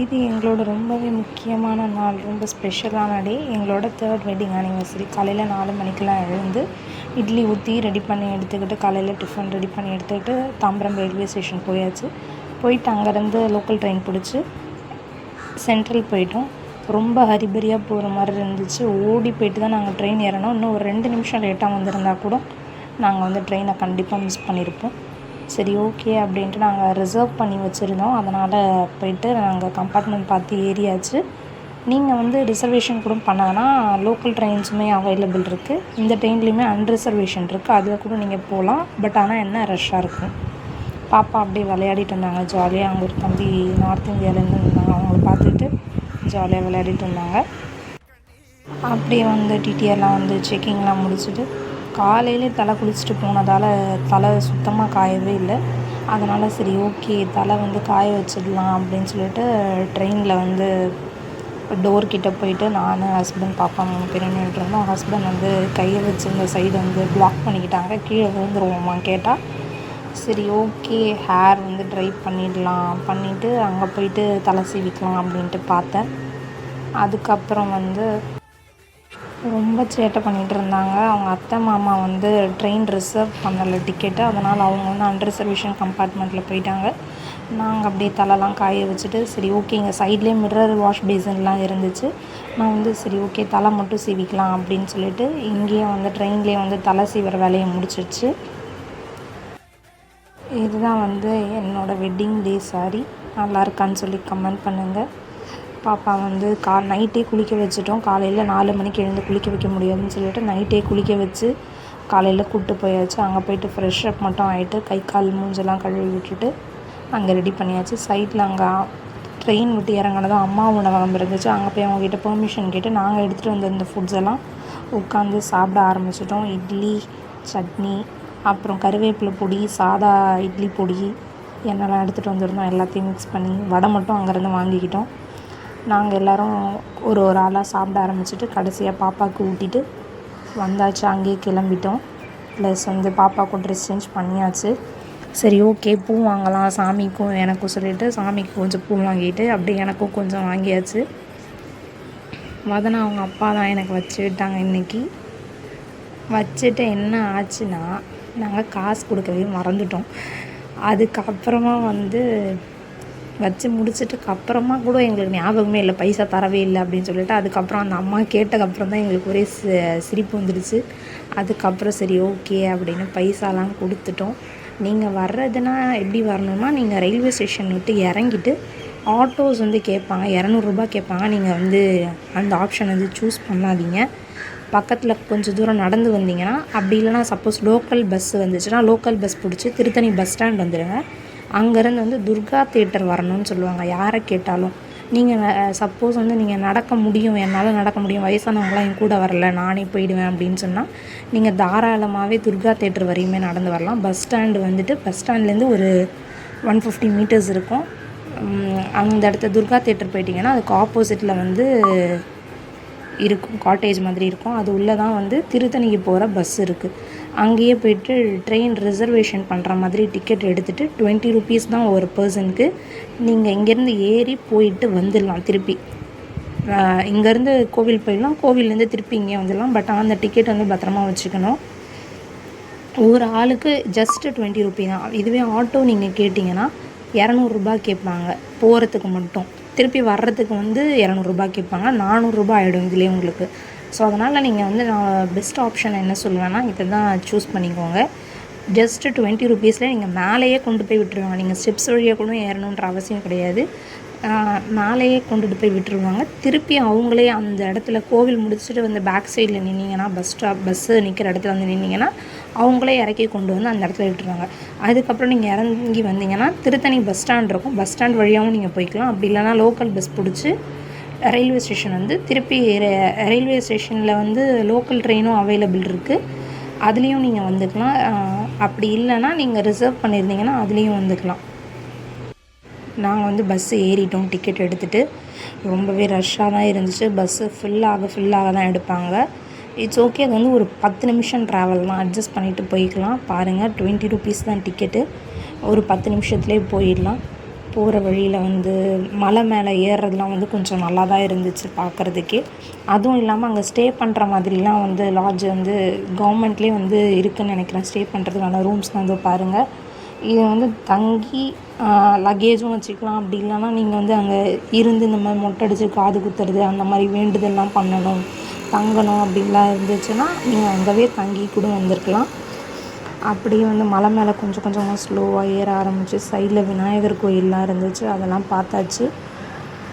இது எங்களோட ரொம்பவே முக்கியமான நாள் ரொம்ப ஸ்பெஷலான டே எங்களோட தேர்ட் வெட்டிங் ஆனிவர்சரி காலையில் நாலு மணிக்கெலாம் எழுந்து இட்லி ஊற்றி ரெடி பண்ணி எடுத்துக்கிட்டு காலையில் டிஃபன் ரெடி பண்ணி எடுத்துக்கிட்டு தாம்பரம் ரயில்வே ஸ்டேஷன் போயாச்சு. போயிட்டு அங்கேருந்து லோக்கல் ட்ரெயின் பிடிச்சி சென்ட்ரல் போயிட்டோம். ரொம்ப ஹரிபரியாக போகிற மாதிரி இருந்துச்சு. ஓடி போயிட்டு தான் நாங்கள் ட்ரெயின் ஏறினோம் இன்னும் ஒரு ரெண்டு நிமிஷம் லேட்டாக வந்திருந்தா கூட நாங்கள் வந்து ட்ரெயினை கண்டிப்பாக மிஸ் பண்ணியிருப்போம் சரி ஓகே அப்படின்ட்டு நாங்கள் ரிசர்வ் பண்ணி வச்சுருந்தோம். அதனால் போயிட்டு நாங்கள் கம்பார்ட்மெண்ட் பார்த்து ஏறியாச்சு. நீங்கள் வந்து ரிசர்வேஷன் கூட பண்ணாங்கன்னா லோக்கல் ட்ரெயின்ஸுமே அவைலபிள் இருக்குது இந்த ட்ரெயின்லேயுமே அன்ரிசர்வேஷன் இருக்குது அதில் கூட நீங்கள் போகலாம் பட் ஆனால் என்ன ரஷ்ஷாக இருக்கும்? பாப்பா அப்படியே விளையாடிட்டு இருந்தாங்க. ஜாலியாக அங்கே ஒரு தம்பி நார்த் இந்தியாவிலேருந்து இருந்தாங்க அவங்கள பார்த்துட்டு ஜாலியாக விளையாடிட்டு இருந்தாங்க. அப்படியே வந்து டிடிஆர்லாம் வந்து செக்கிங்லாம் முடிச்சுட்டு காலையிலே தலை குளிச்சுட்டு போனதால் தலை சுத்தமாக காயவே இல்லை. அதனால் சரி ஓகே தலை வந்து காய வச்சிடலாம் அப்படின்னு சொல்லிட்டு ட்ரெயினில் வந்து டோர்கிட்ட போயிட்டு நான் ஹஸ்பண்ட் பாப்பா மூணு பேரும் நின்றுருந்தோம் ஹஸ்பண்ட் வந்து கையை வச்சுருந்த சைடு வந்து பிளாக் பண்ணிக்கிட்டாங்க. கீழே விழுந்துருவோமா கேட்டால் சரி ஓகே ஹேர் வந்து ட்ரை பண்ணிடலாம். பண்ணிவிட்டு அங்கே போயிட்டு தலை சீவிக்கலாம் அப்படின்ட்டு பார்த்தேன். அதுக்கப்புறம் வந்து ரொம்ப சேட்டை பண்ணிகிட்டு இருந்தாங்க. அவங்க அத்தை மாமா வந்து ட்ரெயின் ரிசர்வ் பண்ணலை டிக்கெட்டு அதனால் அவங்க வந்து அன்ரிசர்வேஷன் கம்பார்ட்மெண்ட்டில் போயிட்டாங்க. நாங்கள் அப்படியே தலைலாம் காய வச்சுட்டு சரி ஓகே இங்கே சைட்லேயே மிரர் வாஷ் பேசின்லாம் இருந்துச்சு. நான் வந்து சரி ஓகே தலை மட்டும் சீவிக்கலாம் அப்படின்னு சொல்லிட்டு இங்கேயே வந்து ட்ரெயின்லேயே வந்து தலை சீவிற வேலையை முடிச்சிடுச்சு. இதுதான் வந்து என்னோடய வெட்டிங் டே சாரி நல்லா இருக்கான்னு சொல்லி கமெண்ட் பண்ணுங்கள் பாப்பா வந்து கா நைட்டே குளிக்க வச்சுட்டோம். காலையில் நாலு மணிக்கு எழுந்து குளிக்க வைக்க முடியாதுன்னு சொல்லிட்டு நைட்டே குளிக்க வச்சு காலையில் கூப்பிட்டு போயாச்சு. அங்கே போயிட்டு ஃப்ரெஷ் அப் மட்டும் ஆகிட்டு கை கால் மூஞ்செல்லாம் கழுவி விட்டுட்டு அங்கே ரெடி பண்ணியாச்சு. சைட்டில் அங்கே ட்ரெயின் விட்டு இறங்கினதும் அம்மா உணவகம் இருந்துச்சு. அங்கே போய் அவங்ககிட்ட பெர்மிஷன் கேட்டு நாங்கள் எடுத்துகிட்டு வந்திருந்த ஃபுட்ஸ் எல்லாம் உட்காந்து சாப்பிட ஆரம்பிச்சிட்டோம். இட்லி சட்னி அப்புறம் கருவேப்பிலை பொடி சாதா இட்லி பொடி என்னெல்லாம் எடுத்துகிட்டு வந்திருந்தோம். எல்லாத்தையும் மிக்ஸ் பண்ணி வடை மட்டும் அங்கேருந்து வாங்கிக்கிட்டோம். நாங்கள் எல்லோரும் ஒரு ஒரு ஆளாக சாப்பிட ஆரம்பிச்சிட்டு கடைசியாக பாப்பாவுக்கு ஊட்டிட்டு வந்தாச்சு. அங்கேயே கிளம்பிட்டோம். ப்ளஸ் வந்து பாப்பாவுக்கும் ட்ரெஸ் சேஞ்ச் பண்ணியாச்சு. சரி ஓகே பூ வாங்கலாம் சாமிக்கும் எனக்கும் சொல்லிவிட்டு சாமிக்கு கொஞ்சம் பூ வாங்கிட்டு அப்படியே எனக்கும் கொஞ்சம் வாங்கியாச்சு. வதனா அவங்க அப்பா தான் எனக்கு வச்சு விட்டாங்க இன்றைக்கி வச்சுட்டு என்ன ஆச்சுன்னா நாங்கள் காசு கொடுக்கவே மறந்துட்டோம். அதுக்கப்புறமா வந்து வச்சு முடிச்சிட்டுக்கு அப்புறமா கூட எங்களுக்கு ஞாபகமே இல்லை. பைசா தரவே இல்லை அப்படின்னு சொல்லிட்டு அதுக்கப்புறம் அந்த அம்மா கேட்டதுக்கப்புறம் தான் எங்களுக்கு ஒரே சிரிப்பு வந்துடுச்சு. அதுக்கப்புறம் சரி ஓகே அப்படின்னு பைசாலாம் கொடுத்துட்டோம். நீங்கள் வர்றதுனா எப்படி வரணும்னா நீங்கள் ரயில்வே ஸ்டேஷன் விட்டு இறங்கிட்டு ஆட்டோஸ் வந்து கேட்பாங்க. இரநூறுபா கேட்பாங்க. நீங்கள் வந்து அந்த ஆப்ஷன் வந்து சூஸ் பண்ணாதீங்க. பக்கத்தில் கொஞ்சம் தூரம் நடந்து வந்தீங்கன்னா அப்படி இல்லைனா சப்போஸ் லோக்கல் பஸ் வந்துச்சுன்னா லோக்கல் பஸ் பிடிச்சி திருத்தணி பஸ் ஸ்டாண்ட் வந்துடுங்க அங்கேருந்து வந்து துர்கா தேட்டர் வரணும்னு சொல்லுவாங்க. யாரை கேட்டாலும். நீங்கள் சப்போஸ் வந்து நீங்கள் நடக்க முடியும். என்னால் நடக்க முடியும். வயசானவங்களாம் என் கூட வரல. நானே போயிடுவேன் அப்படின்னு சொன்னால் நீங்கள் தாராளமாகவே துர்கா தேட்டர் வரையுமே நடந்து வரலாம். பஸ் ஸ்டாண்டு வந்துட்டு பஸ் ஸ்டாண்ட்லேருந்து ஒரு ஒன் ஃபிஃப்டி மீட்டர்ஸ் இருக்கும். அந்த இடத்த துர்கா தேட்டர் போயிட்டிங்கன்னா அதுக்கு ஆப்போசிட்டில் வந்து இருக்கும். காட்டேஜ் மாதிரி இருக்கும். அது உள்ளே தான் வந்து திருத்தணிக்கு போகிற பஸ் இருக்குது அங்கேயே போய்ட்டு ட்ரெயின் ரிசர்வேஷன் பண்ணுற மாதிரி டிக்கெட் எடுத்துகிட்டு டுவெண்ட்டி ருபீஸ் தான் ஒரு பர்சனுக்கு நீங்கள் இங்கேருந்து ஏறி போயிட்டு வந்துடலாம் திருப்பி. இங்கேருந்து கோவில் போயிடலாம். கோவிலேருந்து திருப்பி இங்கே வந்துடலாம். பட் அந்த டிக்கெட் வந்து பத்திரமா வச்சுக்கணும். ஒரு ஆளுக்கு ஜஸ்ட்டு டுவெண்ட்டி ருபீ தான். இதுவே ஆட்டோ நீங்கள் கேட்டிங்கன்னா இரநூறுபா கேட்பாங்க. போகிறதுக்கு மட்டும். திருப்பி வர்றதுக்கு வந்து இரநூறுபா கேட்பாங்க. நானூறுரூபா ஆகிடும் இதுலேயே உங்களுக்கு. ஸோ அதனால் நீங்கள் வந்து நான் பெஸ்ட் ஆப்ஷன் என்ன சொல்லுவேன்னா இதை தான் சூஸ் பண்ணிக்கோங்க ஜஸ்ட்டு டுவெண்ட்டி ருபீஸில் நீங்கள் மேலேயே கொண்டு போய் விட்டுருவாங்க நீங்கள் ஸ்டெப்ஸ் வழியாக கூட ஏறணுன்ற அவசியம் கிடையாது. மேலேயே கொண்டுட்டு போய் விட்டுருவாங்க. திருப்பி அவங்களே அந்த இடத்துல கோவில் முடிச்சுட்டு வந்து பேக் சைடில் நின்னீங்கன்னா பஸ் ஸ்டாப் பஸ்ஸு நிற்கிற இடத்துல வந்து நின்னீங்கன்னா அவங்களே இறக்கி கொண்டு வந்து அந்த இடத்துல விட்டுருவாங்க. அதுக்கப்புறம் நீங்கள் இறங்கி வந்தீங்கன்னா திருத்தணி பஸ் ஸ்டாண்ட் இருக்கும். பஸ் ஸ்டாண்ட் வழியாகவும் நீங்கள் போய்க்கலாம். அப்படி இல்லைனா லோக்கல் பஸ் பிடிச்சி ரயில்வே ஸ்டேஷன் வந்து திருப்பி ரயில்வே ஸ்டேஷனில் வந்து லோக்கல் ட்ரெயினும் அவைலபிள் இருக்குது அதுலேயும் நீங்கள் வந்துக்கலாம். அப்படி இல்லைன்னா நீங்கள் ரிசர்வ் பண்ணியிருந்தீங்கன்னா அதுலேயும் வந்துக்கலாம். நாங்கள் வந்து பஸ்ஸு ஏறிட்டோம். டிக்கெட் எடுத்துகிட்டு ரொம்பவே ரஷ்ஷாக தான் இருந்துச்சு. பஸ்ஸு ஃபுல்லாக ஃபுல்லாக தான் எடுப்பாங்க. இட்ஸ் ஓகே அது வந்து ஒரு பத்து நிமிஷம் ட்ராவல் தான். அட்ஜஸ்ட் பண்ணிவிட்டு போய்க்கலாம். பாருங்கள் டுவெண்ட்டி ருபீஸ் தான் டிக்கெட்டு ஒரு பத்து நிமிஷத்துலேயே போயிடலாம். போகிற வழியில் வந்து மலை மேலே ஏறுறதுலாம் வந்து கொஞ்சம் நல்லா தான் இருந்துச்சு பார்க்குறதுக்கே அதுவும் இல்லாமல் அங்கே ஸ்டே பண்ணுற மாதிரிலாம் வந்து லாட்ஜ் வந்து கவர்மெண்ட்லேயே வந்து இருக்குதுன்னு நினைக்கிறேன். ஸ்டே பண்ணுறதுக்கான ரூம்ஸ் வந்து பாருங்கள் இது வந்து தங்கி லக்கேஜும் வச்சுக்கலாம். அப்படி இல்லைன்னா நீங்கள் வந்து அங்கே இருந்து இந்த மாதிரி மொட்டை அடித்து காது குத்துறது அந்த மாதிரி வேண்டுதல்லாம் பண்ணணும் தங்கணும் அப்படின்லாம் இருந்துச்சுன்னா நீங்கள் அங்கேவே தங்கி கூட வந்திருக்கலாம். அப்படியே வந்து மலை மேலே கொஞ்சம் கொஞ்சமாக ஸ்லோவாக ஏற ஆரம்பிச்சு சைடில் விநாயகர் கோயிலெலாம் இருந்துச்சு. அதெல்லாம் பார்த்தாச்சு.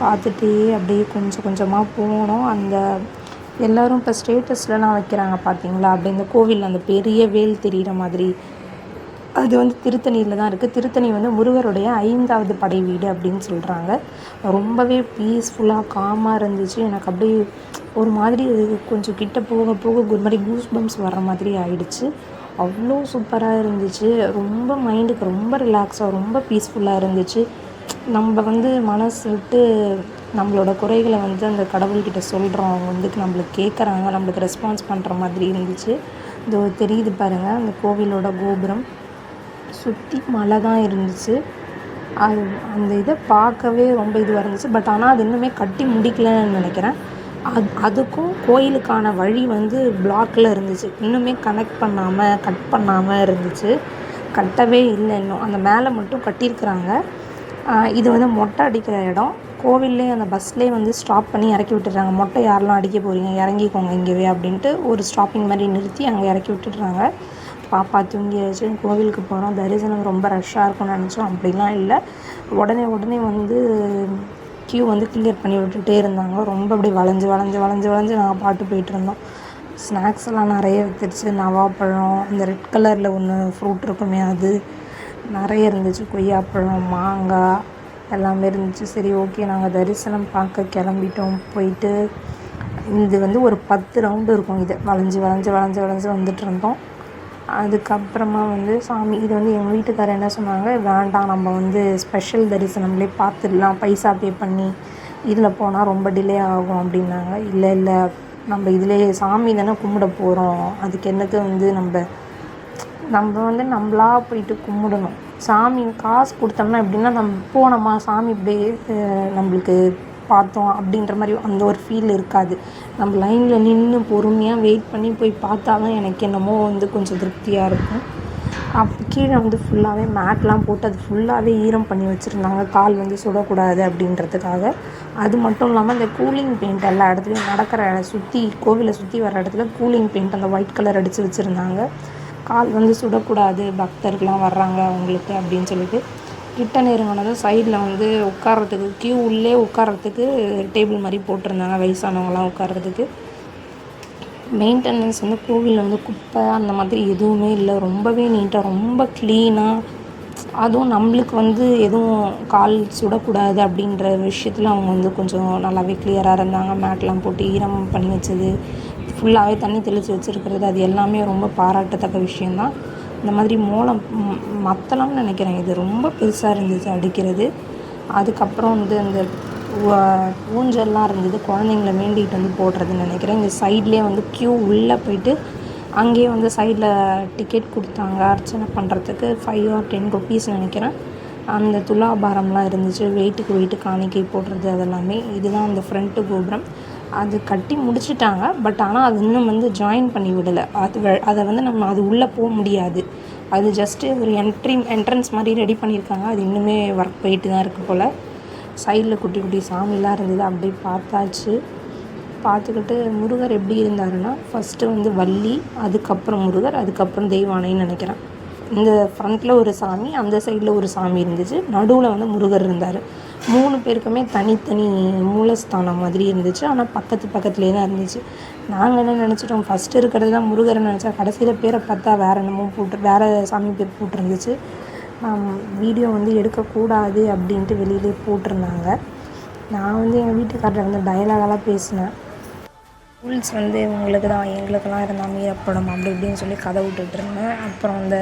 பார்த்துட்டே அப்படியே கொஞ்சம் கொஞ்சமாக போனோம். அந்த எல்லோரும் இப்போ ஸ்டேட்டஸ்லலாம் வைக்கிறாங்க பார்த்தீங்களா அப்படி இந்த கோவிலில் அந்த பெரிய வேல் தெரிகிற மாதிரி. அது வந்து திருத்தணியில் தான் இருக்குது திருத்தணி வந்து முருகருடைய ஐந்தாவது படை வீடு அப்படின்னு சொல்கிறாங்க ரொம்பவே பீஸ்ஃபுல்லாக காமாக இருந்துச்சு. எனக்கு அப்படியே ஒரு மாதிரி கொஞ்சம் கிட்ட போக போக ஒரு மாதிரி கூஸ் பம்ப்ஸ் வர்ற மாதிரி ஆயிடுச்சு. அவ்வளோ சூப்பராக இருந்துச்சு. ரொம்ப மைண்டுக்கு ரொம்ப ரிலாக்ஸாக ரொம்ப பீஸ்ஃபுல்லாக இருந்துச்சு. நம்ம வந்து மனசு விட்டு நம்மளோட குறைகளை வந்து அந்த கடவுள்கிட்ட சொல்கிறோம் அவங்க வந்து நம்மளுக்கு கேட்குறாங்க நம்மளுக்கு ரெஸ்பான்ஸ் பண்ணுற மாதிரி இருந்துச்சு. இதோ தெரியுது பாருங்கள் அந்த கோவிலோட கோபுரம். சுற்றி மலை தான் இருந்துச்சு. அது அந்த இதை பார்க்கவே ரொம்ப இதுவாக இருந்துச்சு. பட் ஆனால் அது இன்னுமே கட்டி முடிக்கலன்னு நினைக்கிறேன். அது அதுக்கும் கோயிலுக்கான வழி வந்து பிளாக்கில் இருந்துச்சு. இன்னுமே கனெக்ட் பண்ணாமல் கட் பண்ணாமல் இருந்துச்சு. கட்டவே இல்லை இன்னும். அந்த மேலே மட்டும் கட்டியிருக்கிறாங்க. இது வந்து மொட்டை அடிக்கிற இடம். கோவில்லேயே அந்த பஸ்லேயே வந்து ஸ்டாப் பண்ணி இறக்கி விட்டுடுறாங்க. மொட்டை யாரெல்லாம் அடிக்க போகிறீங்க இறங்கிக்கோங்க இங்கேவே அப்படின்ட்டு ஒரு ஸ்டாப்பிங் மாதிரி நிறுத்தி அங்கே இறக்கி விட்டுடுறாங்க. பாப்பா தூங்கியாச்சு. கோவிலுக்கு போகிறோம் தரிசனம் ரொம்ப ரஷ்ஷாக இருக்கும்னு நினச்சோம். அப்படிலாம் இல்லை. உடனே உடனே வந்து க்யூ வந்து கிளியர் பண்ணி விட்டுட்டே இருந்தாங்க. ரொம்ப அப்படியே வளைஞ்சு வளைஞ்சு வளைஞ்சு வளைஞ்சு நாங்கள் பாட்டு போயிட்டுருந்தோம் ஸ்நாக்ஸ் எல்லாம் நிறைய வித்துருச்சு நவாப்பழம் இந்த ரெட் கலரில் ஒன்று ஃப்ரூட் இருக்குமே அது. நிறைய இருந்துச்சு. கொய்யாப்பழம் மாங்காய் எல்லாமே இருந்துச்சு. சரி ஓகே நாங்கள் தரிசனம் பார்க்க கிளம்பிட்டோம். போயிட்டு இது வந்து ஒரு பத்து ரவுண்டு இருக்கும். இது வளைஞ்சு வளைஞ்சு வளைஞ்சு வளைஞ்சு வந்துட்டு இருந்தோம். அதுக்கப்புறமா வந்து சாமி இது வந்து எங்கள் வீட்டுக்காரர் என்ன சொன்னாங்க வேண்டாம் நம்ம வந்து ஸ்பெஷல் தரிசனம்லே பார்த்துடலாம். பைசா பே பண்ணி இதில் போனால் ரொம்ப டிலே ஆகும் அப்படின்னாங்க. இல்லை இல்லை. நம்ம இதிலே சாமி தானே கும்பிட போகிறோம் அதுக்கு என்னக்கு வந்து நம்ம நம்ம வந்து நம்மளா போயிட்டு கும்பிடணும். சாமி காசு கொடுத்தோம்னா எப்படின்னா நம்ம போனோமா சாமி இப்படியே நம்மளுக்கு பார்த்தோம் அப்படின்ற மாதிரி அந்த ஒரு ஃபீல் இருக்காது. நம்ம லைனில் நின்று பொறுமையாக வெயிட் பண்ணி போய் பார்த்தா தான் எனக்கு என்னமோ வந்து கொஞ்சம் திருப்தியாக இருக்கும். அப்போ கீழே வந்து ஃபுல்லாகவே மேட்லாம் போட்டு அது ஃபுல்லாகவே ஈரம் பண்ணி வச்சுருந்தாங்க. கால் வந்து சுடக்கூடாது அப்படின்றதுக்காக. அது மட்டும் இல்லாமல் இந்த கூலிங் பெயிண்ட் எல்லா இடத்துலையும் நடக்கிற சுற்றி கோவிலை சுற்றி வர இடத்துல கூலிங் பெயிண்ட் அந்த ஒயிட் கலர் அடித்து வச்சுருந்தாங்க. கால் வந்து சுடக்கூடாது பக்தர்கள்லாம் வர்றாங்க அவங்களுக்கு அப்படின்னு சொல்லிட்டு. கிட்ட நெருங்கினதும் சைடில் வந்து உட்கார்றதுக்கு க்யூ உள்ளே உட்கார்றதுக்கு டேபிள் மாதிரி போட்டிருந்தாங்க வயசானவங்களாம் உட்கார்றதுக்கு. மெயின்டெனன்ஸ் வந்து கோவிலில் வந்து குப்பை அந்த மாதிரி எதுவுமே இல்லை. ரொம்பவே நீட்டாக ரொம்ப க்ளீனாக அதுவும் நம்மளுக்கு வந்து எதுவும் கால் சுடக்கூடாது அப்படின்ற விஷயத்தில் அவங்க வந்து கொஞ்சம் நல்லாவே கிளியராக இருந்தாங்க. மேட்லாம் போட்டு ஈரம் பண்ணி வச்சது. ஃபுல்லாகவே தண்ணி தெளித்து வச்சுருக்கிறது அது எல்லாமே ரொம்ப பாராட்டத்தக்க விஷயந்தான் இந்த மாதிரி மோளம் மத்தளம்னு நினைக்கிறேன். இது ரொம்ப பெருசாக இருந்துச்சு அடிக்கிறது. அதுக்கப்புறம் வந்து அந்த ஊஞ்சல்லாம் இருந்தது. குழந்தைங்கள வேண்டிகிட்டு வந்து போடுறதுன்னு நினைக்கிறேன். இங்கே சைட்லேயே வந்து க்யூ உள்ளே போயிட்டு அங்கேயே வந்து சைடில் டிக்கெட் கொடுத்தாங்க. அர்ச்சனை பண்ணுறதுக்கு ஃபைவ் ஆர் டென் ருபீஸ் நினைக்கிறேன். அந்த துலாபாரம்லாம் இருந்துச்சு. வெயிட்டுக்கு வெயிட்டு காணிக்கை போடுறது அதெல்லாமே. இதுதான் அந்த ஃப்ரண்ட்டு கோபுரம். அது கட்டி முடிச்சிட்டாங்க. பட் ஆனால் அது இன்னும் வந்து ஜாயின் பண்ணி விடலை. அது அதை வந்து நம்ம அது உள்ளே போக முடியாது. அது ஜஸ்ட்டு ஒரு என்ட்ரி என்ட்ரன்ஸ் மாதிரி ரெடி பண்ணியிருக்காங்க. அது இன்னுமே ஒர்க் போயிட்டு தான் இருக்குது போல். சைடில் குட்டி குட்டி சாமிலாம் இருந்தது. அப்படியே பார்த்தாச்சு. பார்த்துக்கிட்டு முருகர் எப்படி இருந்தாருன்னா ஃபஸ்ட்டு வந்து வள்ளி அதுக்கப்புறம் முருகர் அதுக்கப்புறம் தெய்வானைன்னு நினைக்கிறேன். இந்த ஃப்ரண்ட்டில் ஒரு சாமி அந்த சைடில் ஒரு சாமி இருந்துச்சு. நடுவில் வந்து முருகர் இருந்தார். மூணு பேருக்குமே தனித்தனி மூலஸ்தானம் மாதிரி இருந்துச்சு. ஆனால் பக்கத்து பக்கத்துலேயே தான் இருந்துச்சு. நாங்கள் என்ன நினச்சிட்டோம்? ஃபஸ்ட்டு இருக்கிறது தான் முருகரை நினச்சா கடைசியில் பேரை பார்த்தா வேறு என்னமோ போட்டு வேறு சாமி பேர் போட்டிருந்துச்சு. வீடியோ வந்து எடுக்கக்கூடாது அப்படின்ட்டு வெளியிலே போட்டிருந்தாங்க. நான் வந்து எங்கள் வீட்டுக்காரர் வந்து டயலாகலாம் பேசினேன். ரூல்ஸ் வந்து உங்களுக்கு தான் எங்களுக்கெல்லாம் இருந்தால் மீறப்படும் அப்படி இப்படின்னு சொல்லி கதை விட்டுட்ருந்தேன் அப்புறம் அந்த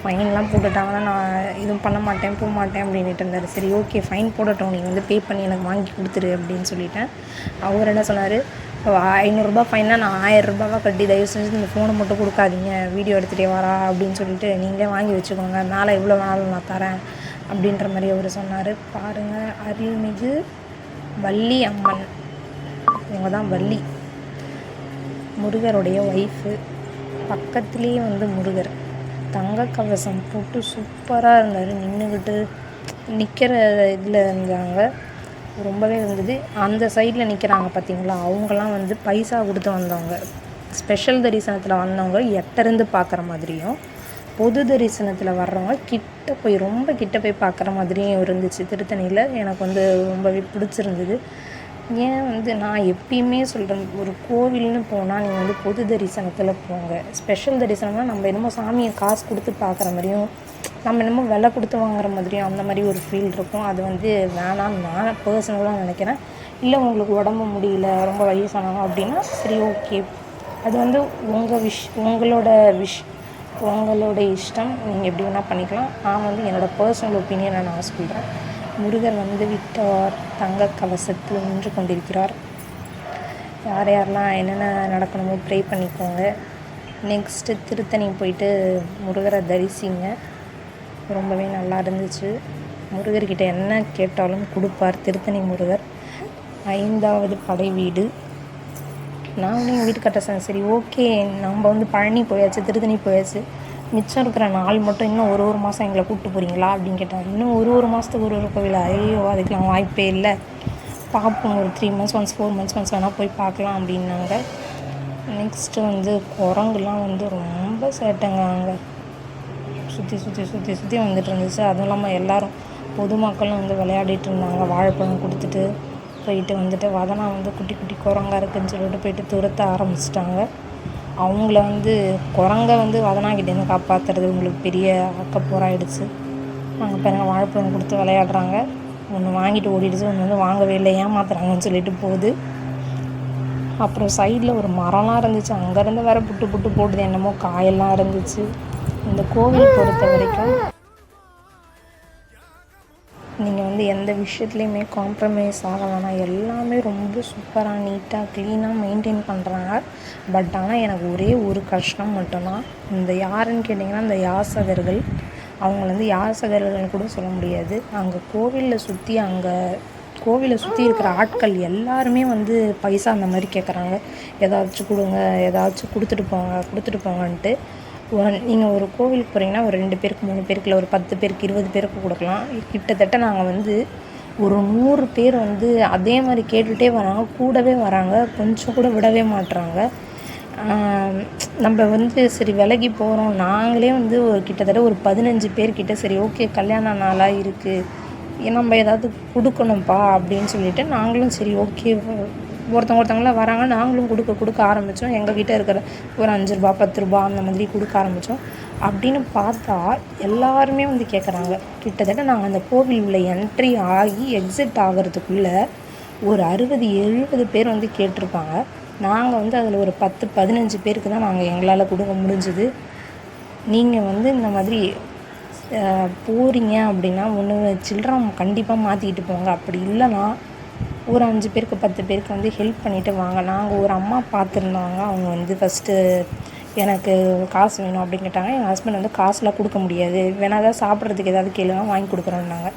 ஃபைன்லாம் போட்டுட்டாங்கன்னா நான் எதுவும் பண்ண மாட்டேன் போக மாட்டேன் அப்படின்ட்டு இருந்தார். சரி ஓகே ஃபைன் போடட்டும். நீ வந்து பே பண்ணி எனக்கு வாங்கி கொடுத்துரு அப்படின்னு சொல்லிட்டேன். அவர் என்ன சொன்னார்? ஐநூறுரூபா ஃபைனாக நான் ஆயிரரூபாவாக கட்டி தயவு செஞ்சு இந்த ஃபோனை மட்டும் கொடுக்காதீங்க. வீடியோ எடுத்துகிட்டே வரா அப்படின்னு சொல்லிட்டு நீங்களே வாங்கி வச்சுக்கோங்க. மேலே எவ்வளோ வேணாலும் நான் தரேன் அப்படின்ற மாதிரி அவர் சொன்னார். பாருங்கள் அருள்மிகு வள்ளி அம்மன் இவங்க தான் வள்ளி. முருகருடைய ஒய்ஃபு பக்கத்துலேயே வந்து முருகர். தங்க கவசம் போட்டு சூப்பராக இருந்தார். நின்றுக்கிட்டு நிற்கிற இதில் இருந்தாங்க. ரொம்பவே இருந்தது. அந்த சைடில் நிற்கிறாங்க பார்த்தீங்களா அவங்களாம் வந்து பைசா கொடுத்து வந்தவங்க. ஸ்பெஷல் தரிசனத்தில் வந்தவங்க எட்டருந்து பார்க்குற மாதிரியும் பொது தரிசனத்தில் வர்றவங்க கிட்ட போய் ரொம்ப கிட்ட போய் பார்க்குற மாதிரியும் இருந்துச்சு. திருத்தணியில் எனக்கு வந்து ரொம்பவே பிடிச்சிருந்தது. ஏன் வந்து நான் எப்பயுமே சொல்கிறேன் ஒரு கோவில்னு போனால் நீங்கள் வந்து பொது தரிசனத்தில் போங்க. ஸ்பெஷல் தரிசனம்னா நம்ம என்னமோ சாமியை காசு கொடுத்து பார்க்குற மாதிரியும் நம்ம என்னமோ விலை கொடுத்து வாங்குற மாதிரியும் அந்த மாதிரி ஒரு ஃபீல் இருக்கும். அது வந்து வேணாம்னு நான் பர்சனலாக நினைக்கிறேன். இல்லை உங்களுக்கு உடம்பு முடியல ரொம்ப வயசானவங்க அப்படின்னா சரி ஓகே அது வந்து உங்கள் விஷ் உங்களோட விஷ் உங்களோட இஷ்டம். நீங்கள் எப்படி வேணால் பண்ணிக்கலாம். நான் வந்து என்னோடய பர்சனல் ஒப்பீனியனை நான் சொல்கிறேன் முருகர் வந்து விட்டார். தங்க கவசத்தில் நின்று கொண்டிருக்கிறார். யார் யாரெல்லாம் என்னென்ன நடக்கணுமோ ப்ரே பண்ணிக்கோங்க. நெக்ஸ்ட்டு திருத்தணி போயிட்டு முருகரை தரிசிங்க. ரொம்பவே நல்லா இருந்துச்சு. முருகர்கிட்ட என்ன கேட்டாலும் கொடுப்பார் திருத்தணி முருகர். ஐந்தாவது படை வீடு. நான் வந்து எங்கள் வீட்டு கட்ட சொன்னேன். சரி ஓகே நம்ம வந்து பழனி போயாச்சு திருத்தணி போயாச்சு. மிச்சம் இருக்கிற நாள் மட்டும் இன்னும் ஒரு ஒரு மாதம் எங்களை கூப்பிட்டு போகிறீங்களா அப்படின்னு கேட்டாங்க இன்னும் ஒரு ஒரு மாதத்துக்கு ஒரு ஒரு கோவில்? ஐயோ அதுக்கெலாம் வாய்ப்பே இல்லை. பார்ப்போம் ஒரு three months once four months once வேணால் போய் பார்க்கலாம் அப்படின்னாங்க. நெக்ஸ்ட்டு வந்து குரங்குலாம் வந்து ரொம்ப சேட்டைங்க அங்கே. சுற்றி சுற்றி சுற்றி சுற்றி வந்துட்டு இருந்துச்சு. அதுவும் இல்லாமல் எல்லோரும் பொதுமக்களும் வந்து விளையாடிட்டு இருந்தாங்க. வாழைப்பழம் கொடுத்துட்டு போயிட்டு வந்துட்டு வதனா வந்து குட்டி குட்டி குரங்கா இருக்குதுன்னு சொல்லிட்டு போயிட்டு துரத்த ஆரம்பிச்சிட்டாங்க. அவங்கள வந்து குரங்க வந்து வதனாக்கிட்டேருந்து காப்பாற்றுறது உங்களுக்கு பெரிய அக்கப்போராயிடுச்சு அங்கே பாருங்க வாழைப்பழம் கொடுத்து விளையாடுறாங்க. ஒன்று வாங்கிட்டு ஓடிடுச்சு ஒன்று வந்து வாங்கவே இல்லை ஏமாத்துறாங்கன்னு சொல்லிட்டு போகுது. அப்புறம் சைடில் ஒரு மரம்லாம் இருந்துச்சு. அங்கேருந்து வேறு புட்டு புட்டு போடுது என்னமோ காயெல்லாம் இருந்துச்சு. இந்த கோவில் பொறுத்த வரைக்கும் வந்து எந்த விஷயத்துலையுமே காம்ப்ரமைஸ் ஆக வேணாம். எல்லாமே ரொம்ப சூப்பராக நீட்டாக க்ளீனாக மெயின்டைன் பண்ணுறாங்க பட் ஆனால் எனக்கு ஒரே ஒரு கஷ்டம் மட்டும்தான். இந்த யாருன்னு கேட்டிங்கன்னா இந்த யாசகர்கள். அவங்கள வந்து யாசகர்கள்னு கூட சொல்ல முடியாது. அங்கே கோவிலில் சுற்றி அங்கே கோவிலை சுற்றி இருக்கிற ஆட்கள் எல்லாருமே வந்து பைசா அந்த மாதிரி கேட்குறாங்க ஏதாச்சும் கொடுங்க ஏதாச்சும் கொடுத்துட்டு போங்க கொடுத்துட்டு போங்கன்ட்டு. நீங்கள் ஒரு கோவிலுக்கு போகிறீங்கன்னா ஒரு ரெண்டு பேருக்கு மூணு பேருக்கு இல்லை ஒரு பத்து பேருக்கு இருபது பேருக்கு கொடுக்கலாம். கிட்டத்தட்ட நாங்கள் வந்து ஒரு நூறு பேர் வந்து அதே மாதிரி கேட்டுகிட்டே வராங்க கூடவே வராங்க கொஞ்சம் கூட விடவே மாட்டுறாங்க நம்ம வந்து சரி விலகி போகிறோம் நாங்களே வந்து ஒரு கிட்டத்தட்ட ஒரு பதினஞ்சு பேர்கிட்ட சரி ஓகே கல்யாண நாளாக இருக்குது நம்ம ஏதாவது கொடுக்கணும்ப்பா அப்படின்னு சொல்லிட்டு நாங்களும் சரி ஓகே ஒருத்தவங்க ஒருத்தவங்களாம் வராங்க. நாங்களும் கொடுக்க கொடுக்க ஆரம்பித்தோம் எங்கள் கிட்டே இருக்கிற ஒரு அஞ்சு ரூபா பத்து ரூபா அந்த மாதிரி கொடுக்க ஆரம்பித்தோம் அப்படின்னு பார்த்தா எல்லாருமே வந்து கேட்குறாங்க கிட்டத்தட்ட நாங்கள் அந்த கோவில் உள்ள என்ட்ரி ஆகி எக்ஸிட் ஆகிறதுக்குள்ளே ஒரு அறுபது எழுபது பேர் வந்து கேட்டிருப்பாங்க. நாங்கள் வந்து அதில் ஒரு பத்து பதினஞ்சு பேருக்கு தான் நாங்கள் எங்களால் கொடுக்க முடிஞ்சுது. நீங்கள் வந்து இந்த மாதிரி போகிறீங்க அப்படின்னா ஒன்று சில்லறம் கண்டிப்பாக மாற்றிக்கிட்டு போங்க. அப்படி இல்லைன்னா ஒரு அஞ்சு பேருக்கு பத்து பேருக்கு வந்து ஹெல்ப் பண்ணிவிட்டு வாங்க. நாங்கள் ஒரு அம்மா பார்த்துருந்தாங்க. அவங்க வந்து ஃபஸ்ட்டு எனக்கு காசு வேணும் அப்படின்னு கேட்டாங்க. எங்கள் ஹஸ்பண்ட் வந்து காசுலாம் கொடுக்க முடியாது. வேணால் ஏதாவது சாப்பிட்றதுக்கு ஏதாவது கேளுங்க வாங்கி கொடுக்குறோன்னாங்க.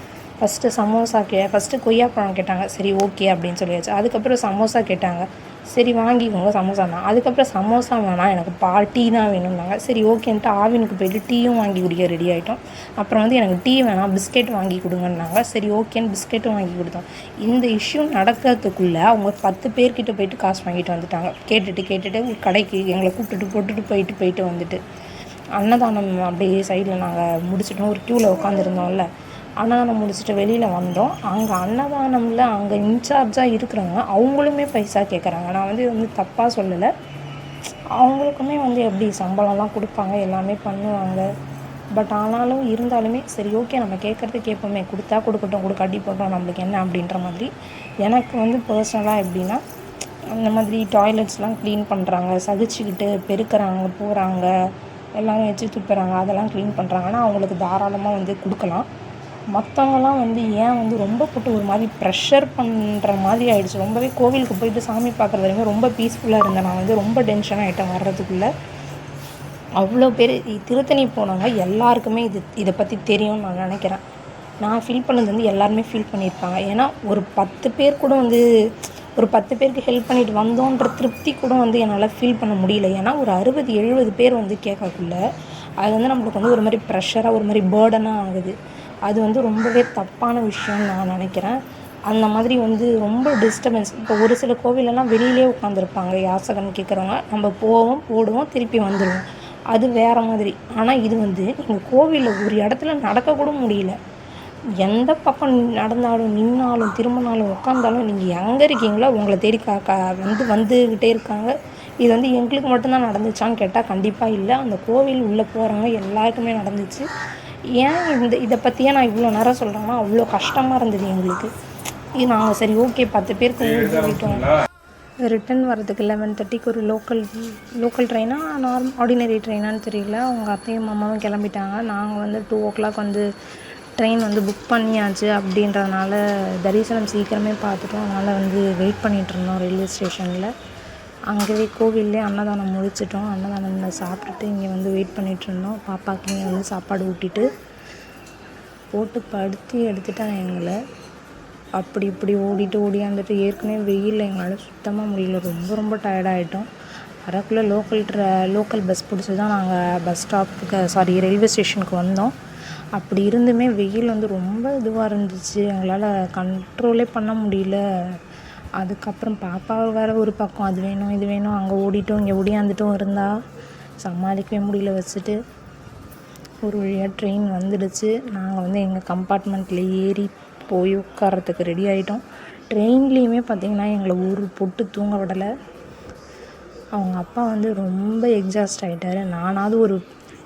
ஃபஸ்ட்டு சமோசா கே ஃபஸ்ட்டு கொய்யாப்பழம் கேட்டாங்க. சரி ஓகே அப்படின்னு சொல்லியாச்சு. அதுக்கப்புறம் சமோசா கேட்டாங்க. சரி வாங்கிக்கோங்க சமோசா தான். அதுக்கப்புறம் சமோசா வேணாம் எனக்கு பால் டீ தான் வேணும்னாங்க. சரி ஓகேன்ட்டு ஆவினுக்கு போயிட்டு டீயும் வாங்கி குடிக்க ரெடி ஆகிட்டோம் அப்புறம் வந்து எனக்கு டீ வேணாம் பிஸ்கெட் வாங்கி கொடுங்கன்னாங்க. சரி ஓகேன்னு பிஸ்கெட்டும் வாங்கி கொடுத்தோம். இந்த இஷ்யூ நடக்கிறதுக்குள்ளே அவங்க பத்து பேர்கிட்ட போயிட்டு காசு வாங்கிட்டு வந்துட்டாங்க. கேட்டுட்டு கேட்டுட்டு ஒரு கடைக்கு எங்களை கூப்பிட்டுட்டு போட்டுட்டு போயிட்டு போயிட்டு வந்துட்டு. அன்னதானம் அப்படியே சைடில் நாங்கள் முடிச்சிட்டோம். ஒரு க்யூவில் உட்காந்துருந்தோம்ல அன்னதானம் முடிச்சுட்டு வெளியில் வந்தோம். அங்கே அன்னதானமில் அங்கே இன்சார்ஜாக இருக்கிறவங்க அவங்களுமே பைசா கேட்குறாங்க நான் வந்து இது வந்து தப்பாக சொல்லலை. அவங்களுக்குமே வந்து எப்படி சம்பளம்லாம் கொடுப்பாங்க எல்லாமே பண்ணுவாங்க. பட் ஆனாலும் இருந்தாலுமே சரி ஓகே நம்ம கேட்குறது கேட்போமே கொடுத்தா கொடுக்கட்டும் கொடுக்காட்டி போட்டோம் நம்மளுக்கு என்ன அப்படின்ற மாதிரி. எனக்கு வந்து பர்சனலாக எப்படின்னா அந்த மாதிரி டாய்லெட்ஸ்லாம் க்ளீன் பண்ணுறாங்க சகிச்சுக்கிட்டு பெருக்கிறாங்க போகிறாங்க எல்லாம் வச்சு துப்புறாங்க. அதெல்லாம் க்ளீன் பண்ணுறாங்கன்னா அவங்களுக்கு தாராளமாக வந்து கொடுக்கலாம். மற்றவங்களாம் வந்து ஏன் வந்து ரொம்ப போட்டு ஒரு மாதிரி ப்ரெஷர் பண்ணுற மாதிரி ஆகிடுச்சு ரொம்பவே கோவிலுக்கு போயிட்டு சாமி பார்க்குறது வரைக்கும் ரொம்ப பீஸ்ஃபுல்லாக இருந்தேன். நான் வந்து ரொம்ப டென்ஷன் ஆகிட்டேன் வர்றதுக்குள்ளே. அவ்வளோ பேர் திருத்தணி போனவங்க எல்லாருக்குமே இது இதை பற்றி தெரியும்னு நான் நினைக்கிறேன். நான் ஃபீல் பண்ணது வந்து எல்லாருமே ஃபீல் பண்ணியிருப்பாங்க. ஏன்னா ஒரு பத்து பேர் கூட வந்து ஒரு பத்து பேருக்கு ஹெல்ப் பண்ணிட்டு வந்தோன்ற திருப்தி கூட வந்து என்னால் ஃபீல் பண்ண முடியல. ஏன்னா ஒரு அறுபது எழுபது பேர் வந்து கேட்கக்குள்ள அது வந்து நம்மளுக்கு வந்து ஒரு மாதிரி ப்ரெஷராக ஒரு மாதிரி பேர்டனாக ஆகுது. அது வந்து ரொம்பவே தப்பான விஷயம்னு நான் நினைக்கிறேன். அந்த மாதிரி வந்து ரொம்ப டிஸ்டர்பன்ஸ் இப்போ ஒரு சில கோவிலெல்லாம் வெளியிலே உட்காந்துருப்பாங்க யாசகன் கேட்குறவங்க நம்ம போவோம் போடுவோம் திருப்பி வந்துடுவோம் அது வேறு மாதிரி. ஆனால் இது வந்து நீங்கள் கோவிலில் ஒரு இடத்துல நடக்கக்கூட முடியல. எந்த பக்கம் நடந்தாலும் நின்னாலும் திரும்பினாலும் உட்காந்தாலும் நீங்கள் எங்கே இருக்கீங்களோ உங்களை தேடி கா கா வந்து வந்துக்கிட்டே இருக்காங்க. இது வந்து எங்களுக்கு மட்டும்தான் நடந்துச்சான்னு கேட்டால் கண்டிப்பாக இல்லை. அந்த கோவில் உள்ளே போகிறவங்க எல்லாருக்குமே நடந்துச்சு. ஏன் இந்த இதை பற்றியே நான் இவ்வளோ நேரம் சொல்கிறேன்னா அவ்வளோ கஷ்டமாக இருந்தது எங்களுக்கு. இது நாங்கள் சரி ஓகே பத்து பேருக்கு போயிட்டோம் ரிட்டன் வரதுக்கு லெவன் தேர்ட்டிக்கு ஒரு லோக்கல் லோக்கல் ட்ரெயினா நார்மல் ஆர்டினரி ட்ரெயினான்னு தெரியல. அவங்க அத்தையும் மாமாவும் கிளம்பிட்டாங்க. நாங்கள் வந்து டூ ஓ கிளாக் வந்து ட்ரெயின் வந்து புக் பண்ணியாச்சு அப்படின்றதுனால தரிசனம் சீக்கிரமே பார்த்துட்டோம். அதனால் வந்து வெயிட் பண்ணிகிட்டு இருந்தோம் ரயில்வே ஸ்டேஷனில் அங்கேயே கோவில்லே அன்னதானம் முடிச்சிட்டோம். அன்னதானம் சாப்பிட்டுட்டு இங்கே வந்து வெயிட் பண்ணிகிட்டு இருந்தோம். பாப்பாவுக்கு இங்கே வந்து சாப்பாடு ஊட்டிட்டு போட்டு படுத்தி எடுத்துட்டாங்க எங்களை. அப்படி இப்படி ஓடிட்டு ஓடியாந்துட்டு ஏற்கனவே வெயிலில் எங்களால் சுத்தமாக முடியல. ரொம்ப ரொம்ப டயர்டாகிட்டோம் வரக்குள்ளே லோக்கல் ட்ர லோக்கல் பஸ் பிடிச்சி தான் நாங்கள் பஸ் ஸ்டாப்புக்கு சாரி ரயில்வே ஸ்டேஷனுக்கு வந்தோம். அப்படி இருந்துமே வெயில் வந்து ரொம்ப இதுவாக இருந்துச்சு. எங்களால் கண்ட்ரோலே பண்ண முடியல. அதுக்கப்புறம் பாப்பா வேறு ஒரு பக்கம் அது வேணும் இது வேணும் அங்கே ஓடிட்டும் இங்கே ஓடியாந்துட்டும் இருந்தால் சமாளிக்கவே முடியல வச்சுட்டு. ஒரு வழியாக ட்ரெயின் வந்துடுச்சு. நாங்கள் வந்து எங்கள் கம்பார்ட்மெண்ட்டில் ஏறி போய் உட்காரத்துக்கு ரெடி ஆகிட்டோம் ட்ரெயின்லேயுமே பார்த்திங்கன்னா எங்களை ஒரு பொட்டு தூங்க விடலை. அவங்க அப்பா வந்து ரொம்ப எக்ஸாஸ்ட் ஆகிட்டார் நானாவது ஒரு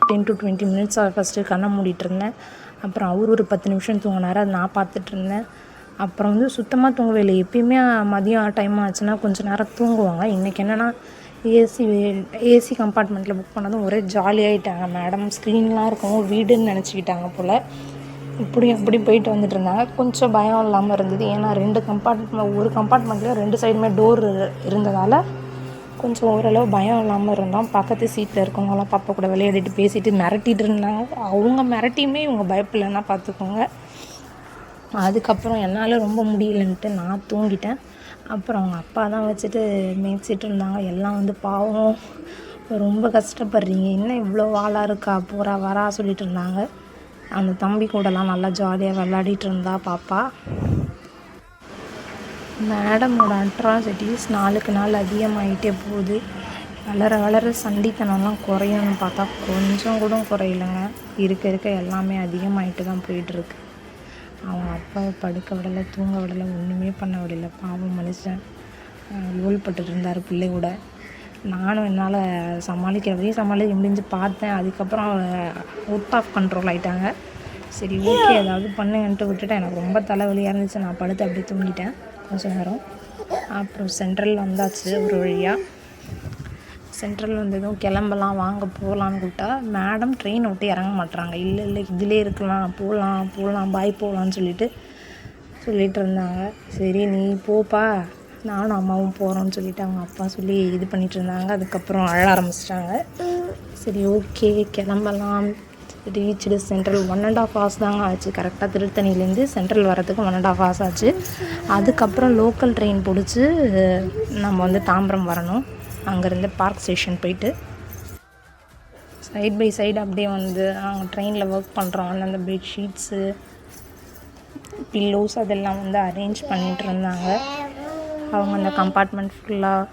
ten to twenty minutes first கண்ணை மூடிட்டு இருந்தேன். அப்புறம் அவர் ஒரு பத்து நிமிஷம் தூங்கினார். அதை நான் பார்த்துட்டு இருந்தேன். அப்புறம் வந்து சுத்தமாக தூங்கவே இல்லை. எப்பயுமே மதியம் டைம் ஆச்சுன்னா கொஞ்சம் நேரம் தூங்குவாங்க. இன்றைக்கி என்னென்னா ஏசி ஏசி கம்பார்ட்மெண்ட்டில் புக் பண்ணதும் ஒரே ஜாலியாகிட்டாங்க மேடம் ஸ்க்ரீன்லாம் இருக்கும். வீடுன்னு நினச்சிக்கிட்டாங்க போல். இப்படி அப்படி போயிட்டு வந்துட்டு இருந்தாங்க. கொஞ்சம் பயம் இல்லாமல் இருந்தது. ஏன்னா ரெண்டு கம்பார்ட்மெண்ட் ஒரு கம்பார்ட்மெண்ட்லேயும் ரெண்டு சைடுமே டோர் இருந்ததால் கொஞ்சம் ஓரளவு பயம் இல்லாமல் இருந்தோம். பக்கத்து சீட்டில் இருக்கவங்களாம் பாப்பா கூட விளையாடிட்டு பேசிட்டு மிரட்டிட்டு இருந்தாங்க. அவங்க மிரட்டியுமே இவங்க பயப்பில்லைன்னா பார்த்துக்கோங்க அதுக்கப்புறம் என்னால் ரொம்ப முடியலன்ட்டு நான் தூங்கிட்டேன். அப்புறம் அவங்க அப்பா தான் வச்சுட்டு மேய்ச்சிட்டு இருந்தாங்க. எல்லாம் வந்து பாவம். ரொம்ப கஷ்டப்படுறீங்க. என்ன இவ்வளோ வாளாக இருக்கா? போகிறா வரா சொல்லிட்டு இருந்தாங்க. அந்த தம்பி கூடலாம் நல்லா ஜாலியாக விளையாடிட்டு இருந்தா பாப்பா. மேடமோட அட்ராசிட்டிஸ் நாளுக்கு நாள் அதிகமாகிட்டே போகுது. வளர வளர சண்டித்தனம்லாம் குறையும்னு பார்த்தா கொஞ்சம் கூட குறையலைங்க. இருக்க இருக்க எல்லாமே அதிகமாகிட்டு தான் போயிட்டுருக்கு அவங்க அப்பாவை படுக்க விடலை தூங்க விடலை ஒன்றுமே பண்ண விடலை. பாவம் மனுஷன். லோல் இருந்தார் பிள்ளை கூட. நானும் என்னால் சமாளிக்கிற வரையும் சமாளிக்க முடிஞ்சு பார்த்தேன். அதுக்கப்புறம் அவுட் ஆஃப் கண்ட்ரோல் ஆகிட்டாங்க சரி ஓகே ஏதாவது பண்ணுங்கன்ட்டு விட்டுட்டேன். எனக்கு ரொம்ப தலைவலியாக இருந்துச்சு. நான் படுத்து அப்படியே தூங்கிட்டேன். கொஞ்சம் நேரம். அப்புறம் சென்ட்ரல் வந்தாச்சு ஒரு வழியாக சென்ட்ரல் வந்ததும் கிளம்பலாம் வாங்க போகலான்னு கூப்பிட்டா மேடம் ட்ரெயினை விட்டு இறங்க மாட்டுறாங்க இல்லை இல்லை இதிலே இருக்கலாம் போகலாம் போகலாம் பாய் போகலான்னு சொல்லிட்டு சொல்லிகிட்டு இருந்தாங்க. சரி நீ போப்பா. நானும் அம்மாவும் போகிறோன்னு சொல்லிட்டு அவங்க அப்பா சொல்லி இது பண்ணிகிட்டு இருந்தாங்க. அதுக்கப்புறம் அழ ஆரம்பிச்சிட்டாங்க. சரி ஓகே கிளம்பலாம். Reach central one and half hours தாங்க ஆச்சு. கரெக்டாக திருத்தணிலேருந்து சென்ட்ரல் வரதுக்கு ஒன் அண்ட் ஆஃப் ஹவர்ஸ் ஆச்சு. அதுக்கப்புறம் லோக்கல் ட்ரெயின் பிடிச்சி நம்ம வந்து தாம்பரம் வரணும். அங்கேருந்து பார்க் ஸ்டேஷன் போயிட்டு சைட் பை சைடு அப்படியே வந்து அவங்க ட்ரெயினில் ஒர்க் பண்ணுறோம் அந்த பெட்ஷீட்ஸு பில்லோஸ் அதெல்லாம் வந்து அரேஞ்ச் பண்ணிகிட்டு இருந்தாங்க. அவங்க அந்த கம்பார்ட்மெண்ட் ஃபுல்லாக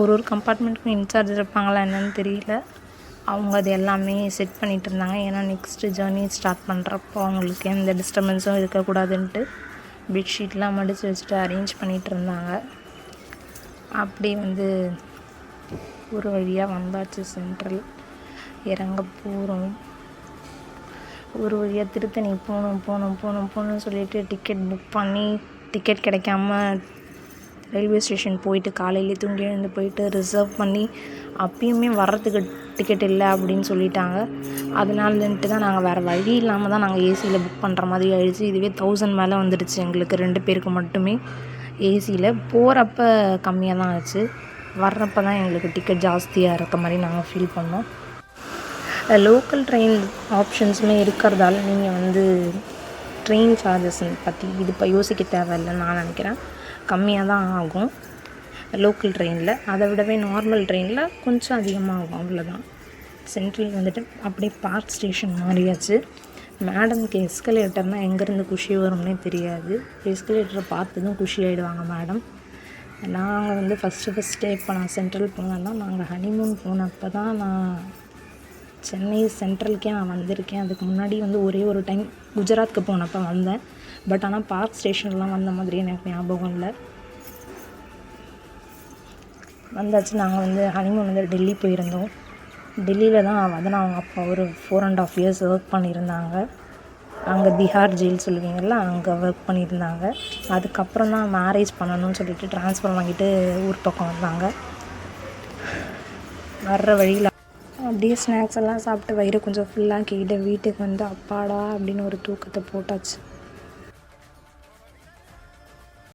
ஒரு ஒரு கம்பார்ட்மெண்ட்டுக்கும் இன்சார்ஜ் இருப்பாங்களா என்னன்னு தெரியல. அவங்க அது எல்லாமே செட் பண்ணிகிட்டு இருந்தாங்க. ஏன்னா நெக்ஸ்ட்டு ஜேர்னி ஸ்டார்ட் பண்ணுறப்போ அவங்களுக்கு எந்த டிஸ்டர்பன்ஸும் இருக்கக்கூடாதுன்ட்டு பெட்ஷீட்லாம் மடித்து வச்சுட்டு அரேஞ்ச் பண்ணிகிட்டு இருந்தாங்க. அப்படி வந்து ஒரு வழியாக வந்தாச்சு சென்ட்ரல் இறங்க போகிறோம் ஒரு வழியாக திருத்தணி போகணும் போகணும் போகணும் போகணும்னு சொல்லிட்டு டிக்கெட் புக் பண்ணி டிக்கெட் கிடைக்காம ரயில்வே ஸ்டேஷன் போயிட்டு காலையிலே தூங்கி எழுந்து போயிட்டு ரிசர்வ் பண்ணி அப்பயுமே வர்றதுக்கு டிக்கெட் இல்லை அப்படின்னு சொல்லிட்டாங்க. அதனாலன்ட்டு தான் நாங்கள் வேறு வழி இல்லாமல் தான் நாங்கள் ஏசியில் புக் பண்ணுற மாதிரி ஆயிடுச்சு. இதுவே தௌசண்ட் மேலே வந்துடுச்சு எங்களுக்கு ரெண்டு பேருக்கு மட்டுமே. ஏசியில் போகிறப்ப கம்மியாக தான் ஆச்சு. வர்றப்ப தான் எங்களுக்கு டிக்கெட் ஜாஸ்தியாக இருக்க மாதிரி நாங்கள் ஃபீல் பண்ணோம். லோக்கல் ட்ரெயின் ஆப்ஷன்ஸுமே இருக்கிறதால நீங்கள் வந்து ட்ரெயின் சார்ஜஸ் பற்றி இது இப்போ யோசிக்க தேவையில்லைன்னு நான் நினைக்கிறேன். கம்மியாக தான் ஆகும். லோக்கல் ட்ரெயினில் அதை விடவே நார்மல் ட்ரெயினில் கொஞ்சம் அதிகமாக ஆகும் அவ்வளோதான் சென்ட்ரல் வந்துட்டு அப்படியே பார்க் ஸ்டேஷன் மாறியாச்சு. மேடம்க்கு எஸ்கலேட்டர்னால் எங்கேருந்து குஷி வரும்னே தெரியாது. எஸ்கலேட்டரை பார்த்ததும் குஷி ஆகிடுவாங்க மேடம் நாங்கள் வந்து ஃபஸ்ட்டு ஃபஸ்ட்டு இப்போ நான் சென்ட்ரல் போனேன்னா நாங்கள் ஹனிமூன் போனப்போ தான் நான் சென்னை சென்ட்ரலுக்கே நான் வந்திருக்கேன். அதுக்கு முன்னாடி வந்து ஒரே ஒரு டைம் குஜராத்துக்கு போனப்போ வந்தேன். பட் ஆனால் பார்க் ஸ்டேஷன்லாம் வந்த மாதிரி எனக்கு ஞாபகம் இல்லை. வந்தாச்சு. நாங்கள் வந்து ஹனிமூன் வந்து டெல்லி போயிருந்தோம். டெல்லியில் தான் நான் அவங்க அப்பா ஒரு four and half years work பண்ணியிருந்தாங்க. அங்கே திஹார் ஜெயில் சொல்லுவீங்கள்ல அங்கே ஒர்க் பண்ணியிருந்தாங்க. அதுக்கப்புறம் தான் மேரேஜ் பண்ணணும்னு சொல்லிட்டு ட்ரான்ஸ்ஃபர் வாங்கிட்டு ஊர் பக்கம் வந்தாங்க. வர்ற வழியில் அப்படியே ஸ்நாக்ஸ் எல்லாம் சாப்பிட்டு வயிறு கொஞ்சம் ஃபுல்லாக கேட்டு வீட்டுக்கு வந்து அப்பாடா அப்படின்னு ஒரு தூக்கத்தை போட்டாச்சு.